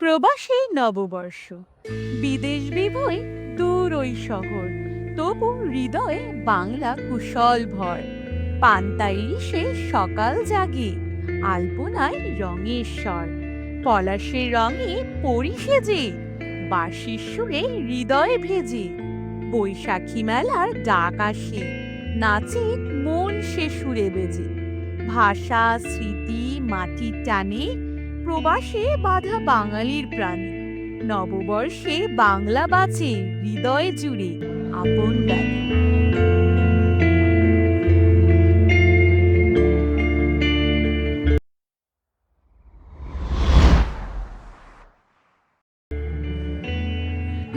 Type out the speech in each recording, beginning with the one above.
প্রবাসী নববর্ষ। বিদেশ বিভয় দূর ওই শহর, তবু হৃদয়ে বাংলা কুশল ভর। পান্তা সকাল জাগে, আলপনায় রঙের স্বর। পলাশের রঙে পরি সেজে, বাঁশির সুরে হৃদয়ে ভেজে। বৈশাখী মেলার ডাক আসে, নাচে মন সে সুরে বেজে। ভাষা, স্মৃতি মাটির টানে প্রবাসে বাধা বাঙালির প্রাণে। নববর্ষে বাংলা বাঁচে হৃদয় জুড়ে আপন গানে।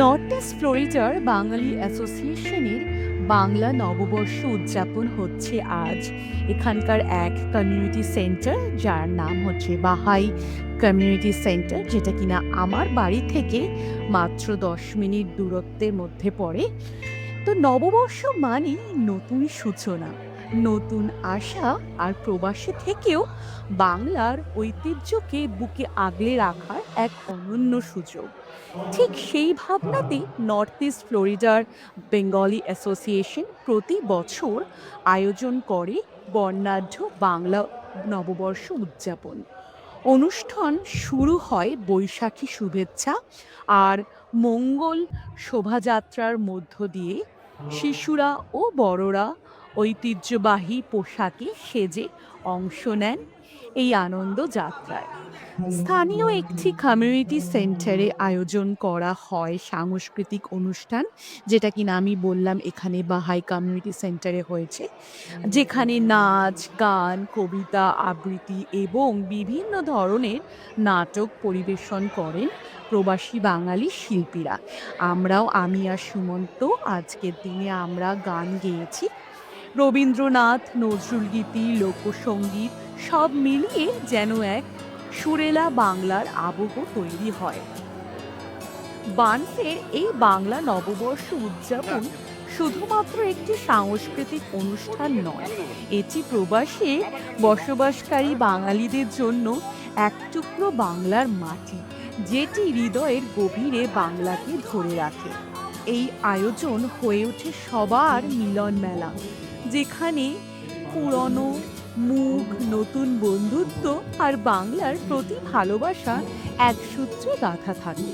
নর্থ ইস্ট ফ্লোরিডার বাঙালি অ্যাসোসিয়েশনের বাংলা নববর্ষ উদযাপন হচ্ছে আজ। এখানকার এক কমিউনিটি সেন্টার যার নাম হচ্ছে বাহাই কমিউনিটি সেন্টার যেটা কিনা আমার বাড়ি থেকে মাত্র দশ মিনিট দূরত্বের মধ্যে পড়ে। তো নববর্ষ মানে নতুন সূচনা। নতুন আশা আর প্রবাসী থেকেও বাংলার ঐতিহ্যকে বুকে আগলে রাখার এক অনন্য সুযোগ। ঠিক সেই ভাবনাতেই নর্থ ইস্ট ফ্লোরিডার বেঙ্গলি অ্যাসোসিয়েশন প্রতি বছর আয়োজন করে বর্ণাঢ্য বাংলা নববর্ষ উদযাপন। অনুষ্ঠান শুরু হয় বৈশাখী শুভেচ্ছা আর মঙ্গল শোভাযাত্রার মধ্য দিয়ে। শিশুরা ও বড়রা ঐতিহ্যবাহী পোশাকে সেজে অংশ নেন এই আনন্দ যাত্রায়। স্থানীয় একটি কমিউনিটি সেন্টারে আয়োজন করা হয় সাংস্কৃতিক অনুষ্ঠান, যেটা কিনা আমি বললাম এখানে বাহাই কমিউনিটি সেন্টারে হয়েছে, যেখানে নাচ, গান, কবিতা, আবৃত্তি এবং বিভিন্ন ধরনের নাটক পরিবেশন করেন প্রবাসী বাঙালি শিল্পীরা। আমরাও আমি আর সুমন্ত, আজকের দিনে আমরা গান গেয়েছি রবীন্দ্রনাথ নজরুলগীতি লোকসঙ্গীত সব মিলিয়ে যেন এক সুরেলা বাংলার আবহ তৈরি হয়। বানফের এই বাংলা নববর্ষ উদযাপন শুধুমাত্র একটি সাংস্কৃতিক অনুষ্ঠান নয়, এটি প্রবাসে বসবাসকারী বাঙালিদের জন্য এক টুকরো বাংলার মাটি, যেটি হৃদয়ের গভীরে বাংলাকে ধরে রাখে। এই আয়োজন হয়ে ওঠে সবার মিলন মেলা যেখানে পুরনো মুখ, নতুন বন্ধুত্ব আর বাংলার প্রতি ভালোবাসা এক সূত্রে গাঁথা থাকে।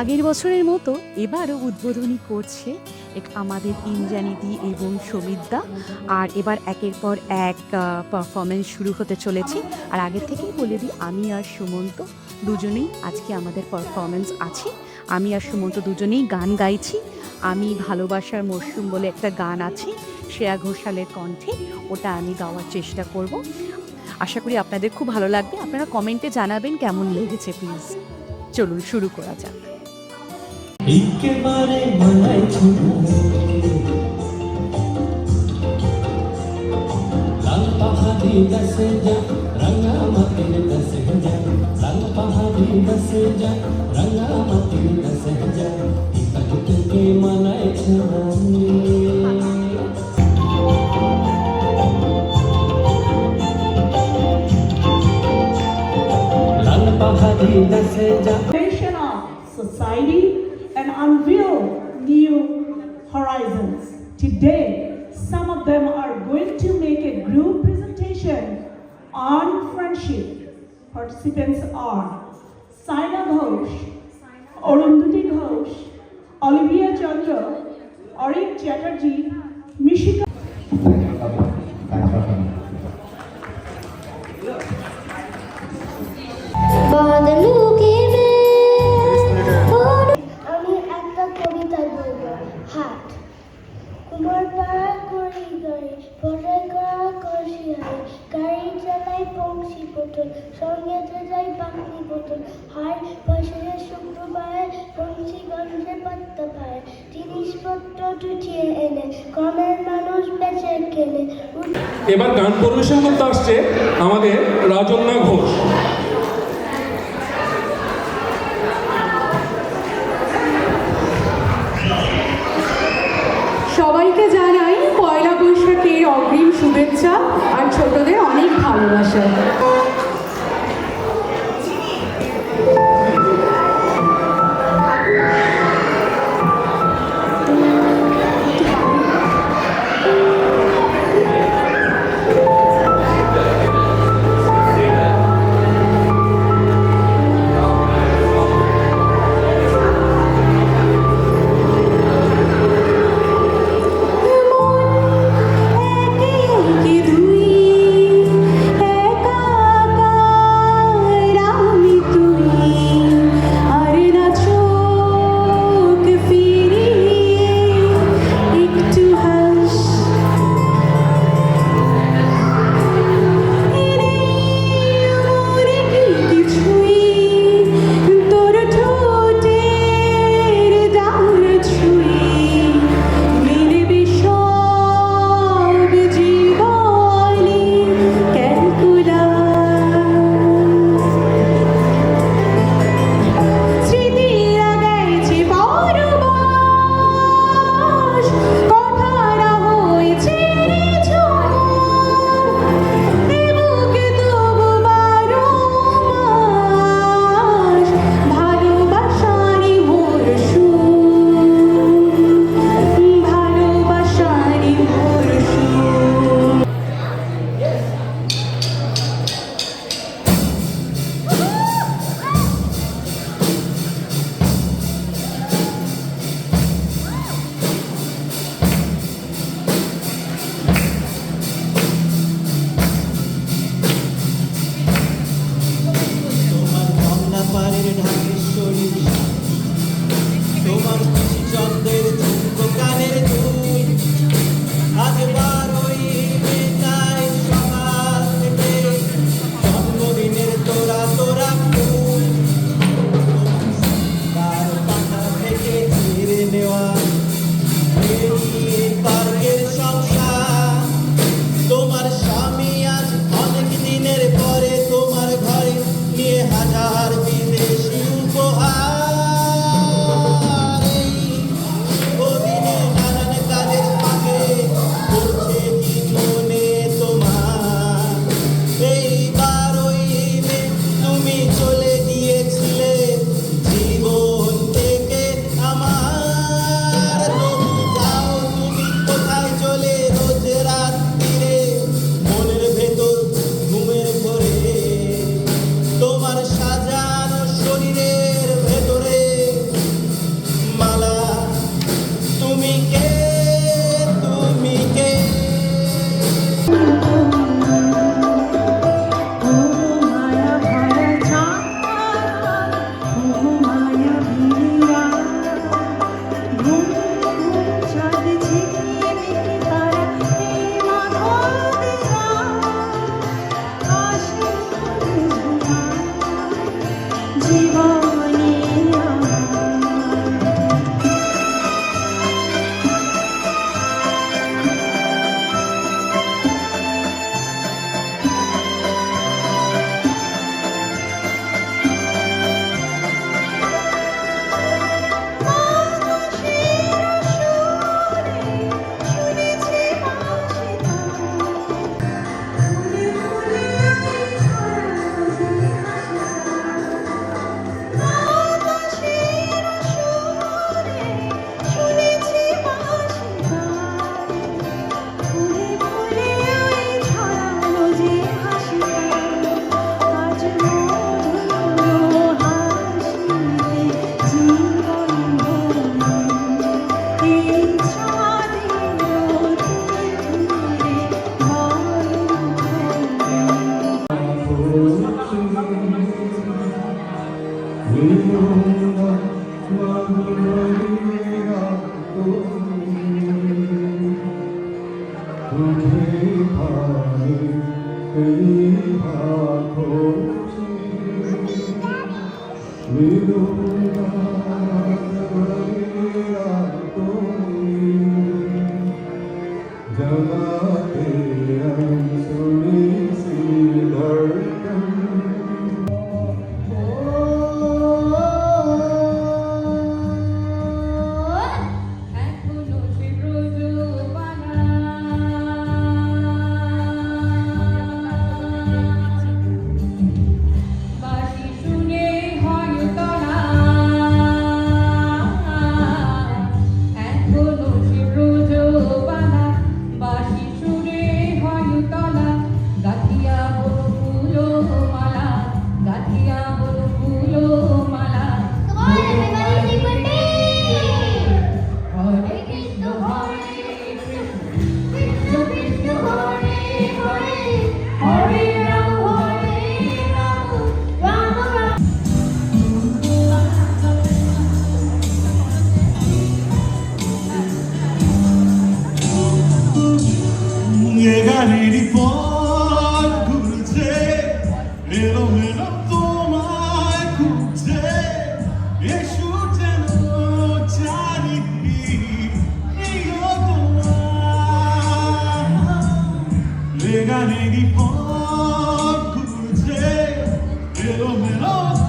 আগের বছরের মতো এবারও উদ্বোধনী করছে আমাদের ইন্দ্রানীতি এবং সমিতদা আর এবার একের পর এক পারফরমেন্স শুরু হতে চলেছে। আর আগের থেকেই বলে দিই, আমি আর সুমন্ত দুজনেই আজকে আমাদের পারফরমেন্স আছে। আমি আর সুমন্ত দুজনেই গান গাইছি। আমি ভালোবাসার মরশুম বলে একটা গান আছে, শ্রেয়া ঘোষালের কণ্ঠে। ওটা আমি গাওয়ার চেষ্টা করব। আশা করি আপনাদের খুব ভালো লাগবে। আপনারা কমেন্টে জানাবেন কেমন লেগেছে প্লিজ চলুন শুরু করা যাক। লাল পাহাড়ি দশে যা রঙা মাটির দশে যা এবার গান পরিবেশন করতে আসছে আমাদের রাজন্যা ঘোষ। সবাইকে জানাই পয়লা বৈশাখের অগ্রিম শুভেচ্ছা আর ছোটদের অনেক ভালোবাসা। Daddy. Oh.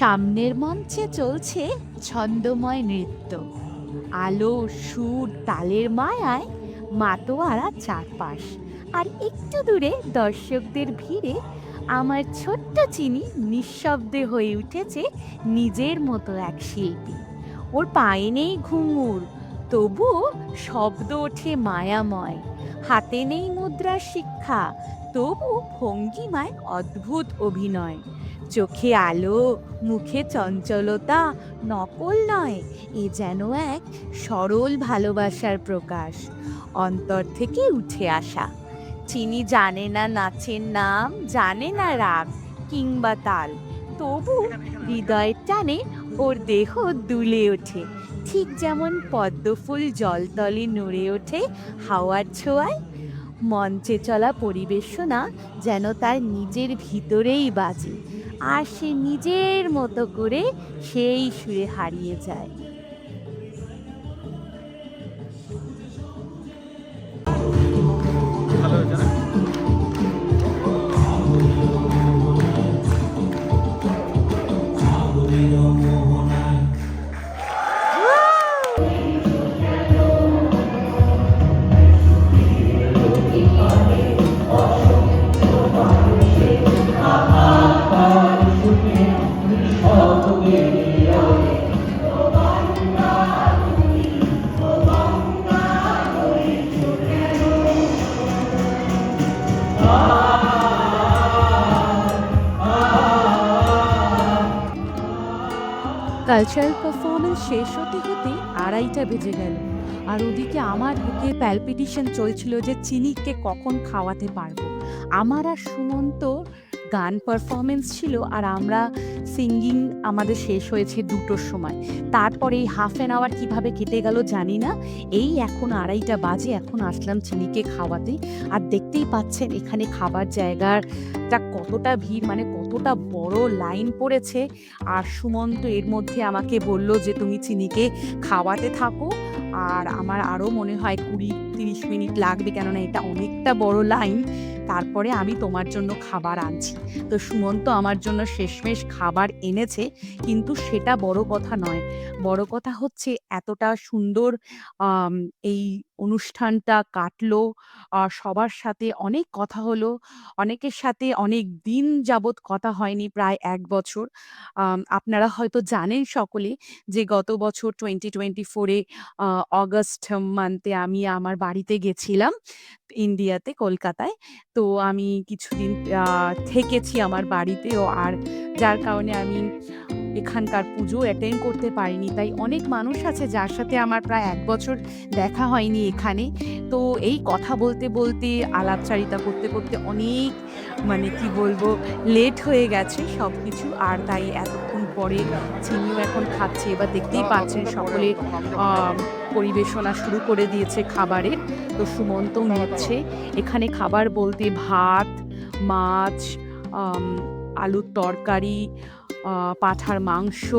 সামনের মঞ্চে চলছে ছন্দময় নৃত্য। আলো, সুর, তালের মায়ায় মাতোয়ারা চারপাশ। আর একটু দূরে দর্শকদের ভিড়ে আমার ছোট্ট চিনি নিঃশব্দে হয়ে উঠেছে নিজের মতো এক শিল্পী। ওর পায়ে নেই ঘুঙুর, তবুও শব্দ ওঠে মায়াময়। হাতে নেই মুদ্রার শিক্ষা, তবু ভঙ্গিমায় অদ্ভুত অভিনয়। চোখে আলো, মুখে চঞ্চলতা নকল নয়, এ যেন এক সরল ভালোবাসার প্রকাশ। অন্তর থেকে উঠে আসা। চিনি জানে না নাচের নাম, জানে না রাগ কিংবা তাল, তবু হৃদয়ের টানে ওর দেহ দুলে ওঠে। ঠিক যেমন পদ্মফুল জলতলে নড়ে ওঠে হাওয়ার ছোঁয়ায়। মঞ্চে চলা পরিবেশনা যেন তার নিজের ভিতরেই বাজে, আর সে নিজের মতো করে সেই সুরে হারিয়ে যায়। কালচারাল পারফরমেন্স শেষ হতে হতে আড়াইটা বেজে গেল। আর ওদিকে আমার বুকে প্যালপিটিশন চলছিল যে চিনিকে কখন খাওয়াতে পারব। আমার আর সুমন্ত গান পারফরমেন্স ছিল আর আমরা সিঙ্গিং আমাদের শেষ হয়েছে দুটোর সময়। তারপরে এই হাফ অ্যান আওয়ার কীভাবে কেটে গেল জানি না। এই এখন আড়াইটা বাজে, এখন আসলাম চিনিকে খাওয়াতে। আর দেখতেই পাচ্ছেন এখানে খাবার জায়গাটা কতটা ভিড় মানে কতটা বড় লাইন পড়েছে আর সুমন্ত এর মধ্যে আমাকে বলল যে তুমি চিনিকে খাওয়াতে থাকো আর আমার আরও মনে হয় কুড়ি তিরিশ মিনিট লাগবে কেননা এটা অনেকটা বড় লাইন। তারপরে আমি তোমার জন্য খাবার আনছি। তো সুমন্ত আমার জন্য শেষমেশ খাবার এনেছে কিন্তু সেটা বড় কথা নয়। বড় কথা হচ্ছে এতটা সুন্দর এই অনুষ্ঠানটা কাটলো। সবার সাথে অনেক কথা হলো। অনেকের সাথে অনেক দিন যাবৎ কথা হয়নি, প্রায় এক বছর। আপনারা হয়তো জানেন সকলে যে গত বছর টোয়েন্টি টোয়েন্টি ফোরে অগস্ট মান্থে আমি আমার বাড়িতে গেছিলাম ইন্ডিয়াতে কলকাতায়। তো আমি কিছুদিন থেকেছি আমার বাড়িতেও আর যার কারণে আমি এখানকার পুজো অ্যাটেন্ড করতে পারিনি। তাই অনেক মানুষ আছে যার সাথে আমার প্রায় এক বছর দেখা হয়নি এখানে। তো এই কথা বলতে বলতে, আলাপচারিতা করতে করতে অনেক মানে কি বলব লেট হয়ে গেছে সব কিছু আর তাই এতক্ষণ পরে চিনিও এখন খাচ্ছে। এবার দেখতেই পাচ্ছেন সকলে পরিবেশনা শুরু করে দিয়েছে খাবারের। তো সুমন্তও নিচ্ছে। এখানে খাবার বলতে ভাত, মাছ আলুর তরকারি পাঁঠার মাংস,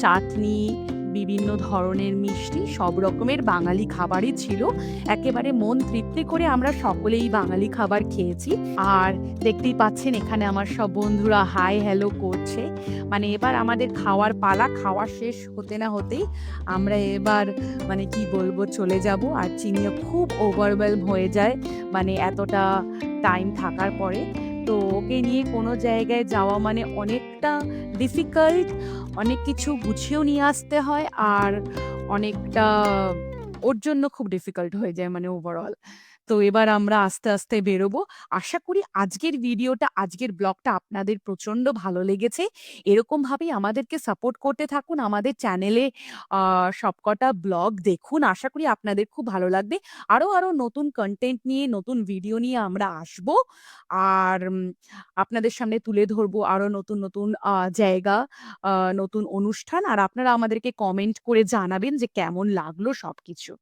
চাটনি, বিভিন্ন ধরনের মিষ্টি, সব রকমের বাঙালি খাবারই ছিল। একেবারে মন তৃপ্তি করে আমরা সকলেই বাঙালি খাবার খেয়েছি। আর দেখতেই পাচ্ছেন এখানে আমার সব বন্ধুরা হাই হ্যালো করছে। মানে এবার আমাদের খাওয়ার পালা খাওয়া শেষ হতে না হতেই আমরা এবার মানে কি বলব, চলে যাব। আর চিনিও খুব ওভারওয়েলম হয়ে যায়। মানে এতটা টাইম থাকার পরে তো ওকে নিয়ে কোনো জায়গায় যাওয়া মানে অনেকটা ডিফিকাল্ট অনেক কিছু গুছিয়েও নিয়ে আসতে হয় আর অনেকটা ওর জন্য খুব ডিফিকাল্ট হয়ে যায় মানে ওভারঅল তো এবার আমরা আস্তে আস্তে বেরোবো। আশা করি আজকের ভিডিওটা, আজকের ব্লগটা আপনাদের প্রচণ্ড ভালো লেগেছে। এরকম ভাবেই আমাদেরকে সাপোর্ট করতে থাকুন। আমাদের চ্যানেলে সবকটা ব্লগ দেখুন। আশা করি আপনাদের খুব ভালো লাগবে। আরও আরও নতুন কন্টেন্ট নিয়ে, নতুন ভিডিও নিয়ে আমরা আসব। আর আপনাদের সামনে তুলে ধরবো আরও নতুন নতুন জায়গা নতুন অনুষ্ঠান। আর আপনারা আমাদেরকে কমেন্ট করে জানাবেন যে কেমন লাগল সবকিছু।